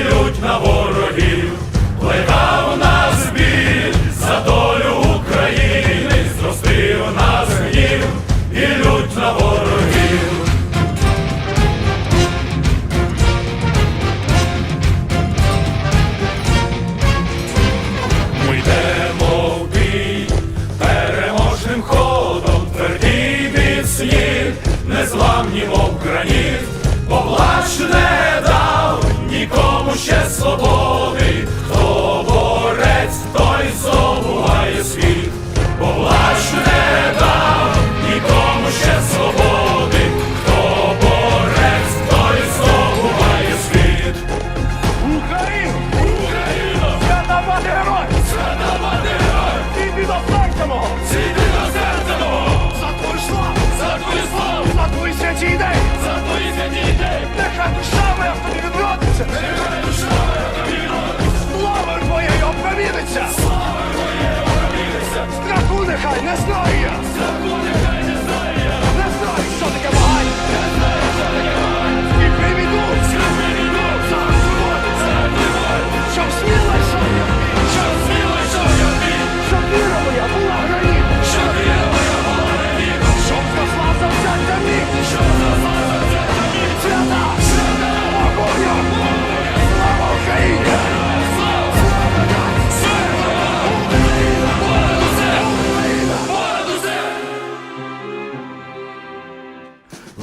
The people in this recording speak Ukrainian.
полють на ворогів, плекав нас біль за долю України, зростив нас гнів і лють на ворогів. Ми йдемо в бій переможним ходом, твердій від слів, незламні мов граніт, поплачене. 外